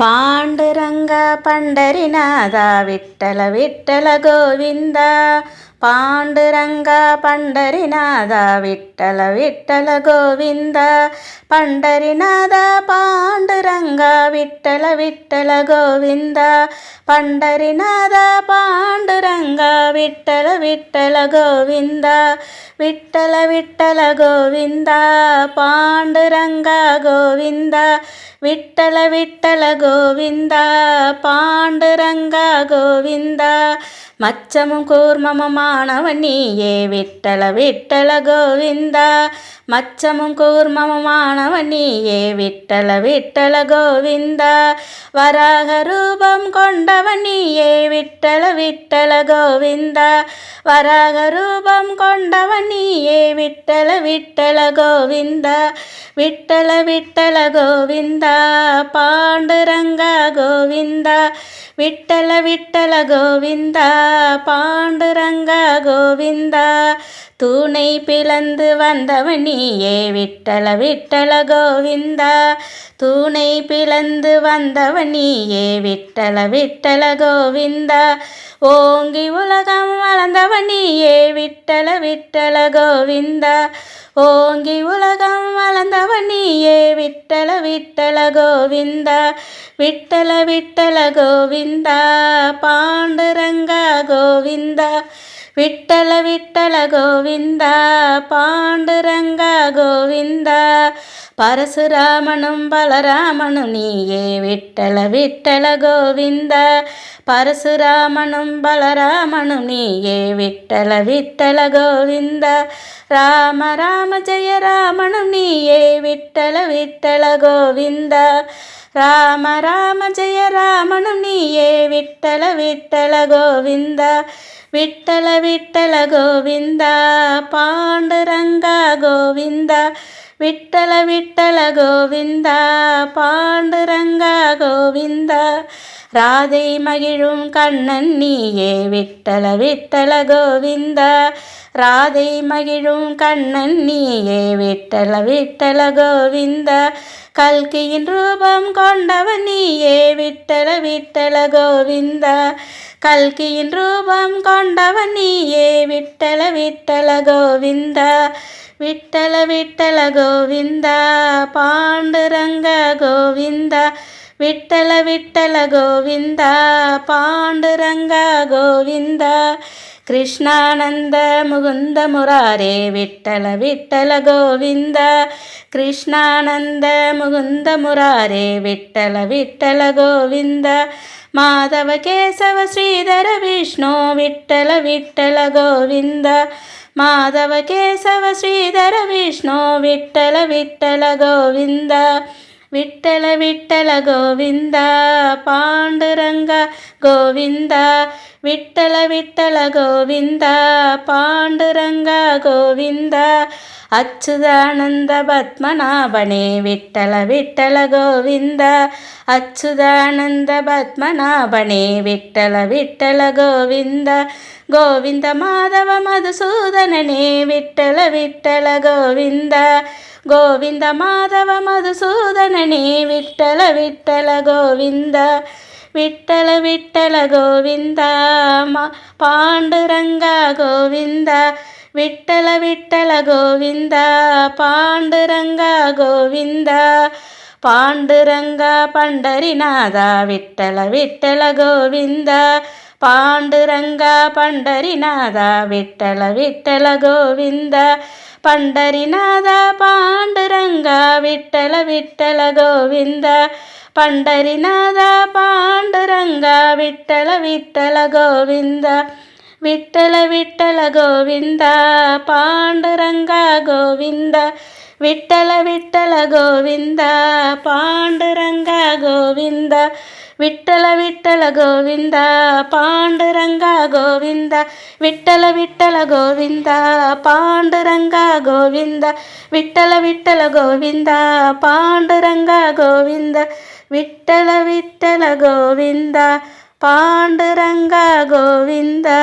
పాండురంగ పండరినాథ విట్టల విట్టల గోవింద. పాండురంగ పండరినాథ విట్టల విట్టల గోవింద పండరినాథ పాండురంగ విట్టల విట్టల గోవింద పండరినాథ పాండురంగ విట్టల విట్టల గోవింద విట్టల విట్టల గోవింద పాండురంగ గోవింద విట్టల విట్టల గోవింద పాండురంగ గోవింద மச்சமும் கூர்மமானவன் நீயே. விட்டல விட்டல கோவிந்தா. மச்சமும் கூர்மமானவன் நீயே. விட்டல விட்டல கோவிந்தா. வராக ரூபம் கொண்டவன் நீயே. விட்டல விட்டல கோவிந்தா. வராக ரூபம் கொண்டவன் நீயே. விட்டல விட்டல கோவிந்தா. விட்டல விட்டல கோவிந்தா. பாண்டுரங்க கோவிந்தா. விட்டல விட்டல கோவிந்தா. பாண்டுரங்கா கோவிந்தா. தூணை பிளந்து வந்தவன் நீயே விட்டல விட்டல கோவிந்தா. தூணை பிளந்து வந்தவன் நீயே விட்டல விட்டல கோவிந்தா. ஓங்கி உலகம் வளர்ந்தவன் நீயே விட்டல விட்டல கோவிந்தா. ஓங்கி உலகம் வளர்ந்தவன் நீயே. விட்டல விட்டல கோவிந்தா. விட்டல விட்டல கோவிந்தா. பாண்டுரங்கா கோவிந்தா. விட்டல விட்டல கோவிந்தா. பாண்டுரங்கா கோவிந்தா. పరశురామణం బలరామణు నీయే విట్టల విట్టల గోవింద. పరశురామణం బలరామణు నీయే విట్టల విట్టల గోవింద. రామ రామ జయ రామణు నీయే విట్టల విట్టల గోవింద. రామ రామ జయ రామణు నీయే విట్టల విట్టల గోవింద. విట్టల విట్టల గోవింద పాండురంగా గోవింద. விட்டல விட்டல கோவிந்தா பாண்டுரங்கா கோவிந்தா ராதை மகிழும் கண்ணன் நீயே விட்டல விட்டல கோவிந்தா ராதை மகிழும் கண்ணன் நீயே விட்டல விட்டல கோவிந்தா கல்கியின் ரூபம் கொண்டவன் நீயே விட்டல விட்டல கோவிந்தா கல்கியின் ரூபம் கொண்டவன் நீயே விட்டல விட்டல கோவிந்தா విట్టల విట్టల గోవింద పాండురంగ గోవింద విట్టల విట్టల గోవింద పాండురంగ గోవింద కృష్ణానంద ముగుంద మురారే విట్టల విట్టల గోవింద కృష్ణానంద ముగుంద మురారే విట్టల విట్టల గోవింద మాధవ కేశవ శ్రీధర విష్ణు విట్టల విట్టల గోవింద మాధవ కేశవ శ్రీధర విష్ణు విట్టల విట్టల గోవింద విట్టల విట్టల గోవింద పాండురంగ గోవింద విట్టల విట్టల గోవింద పాండురంగ గోవింద అచ్యుదానంద పద్మనాభణే విట్టల విట్టల గోవింద. అచ్యుదానంద పద్మనాభణే విట్టల విట్టల గోవింద. గోవింద మాధవ మధుసూదననే విట్టల విట్టల గోవింద. గోవింద మాధవ మధుసూదనని విట్టల విట్టల గోవింద. విట్టల విట్టల గోవింద పాండురంగ గోవింద. విట్టల విట్టల గోవింద పాండురంగ గోవింద పాండురంగ పండరినాథ విట్టల విట్టల గోవింద పాండురంగ పండరినాథ విట్టల విట్టల గోవింద పండరినాథ పాండురంగ విట్టల విట్టల గోవింద పండరినాథ పాండురంగ విట్టల విట్టల గోవింద. విట్టల విట్టల గోవింద పాండురంగ గోవింద విట్టల విట్టల గోవింద పాండురంగ గోవింద విట్టల విట్టల గోవింద పాండురంగ గోవింద విట్టల విట్టల గోవింద పాండురంగ గోవింద విట్టల విట్టల గోవింద పాండురంగ గోవింద విట్టల విట్టల గోవింద పాండురంగా గోవిందా.